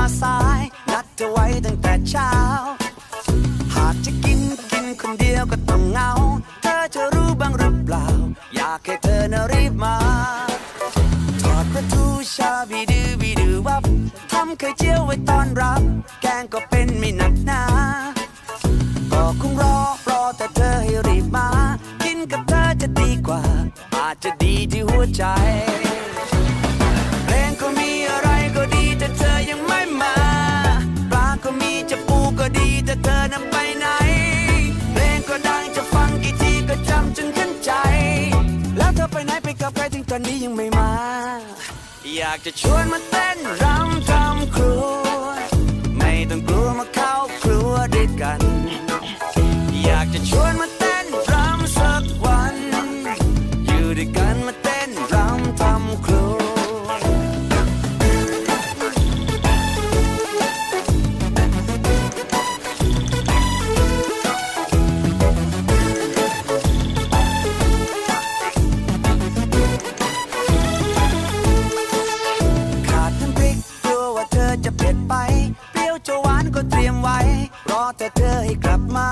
าสายนัดเธอไว้ตั้งแต่เช้า หากจะกินกินคนเดียวก็ต้องเงา เธอจะรู้บ้างหรือเปล่า อยากให้เธอนะรีบมา ถอดประตูชาบีดือบีดือวับทำไข่เจียวไว้ตอนรับ แกงก็เป็นไม่หนักหนาก็คงรอรอแต่เธอให้รีบมา กินกับเธอจะดีกว่า อาจจะดีที่หัวใจ อนนี้ยังไม่มา อยากจะชวนมาเต้นรำ ก็เตรียมไว้ รอแต่เธอให้กลับมา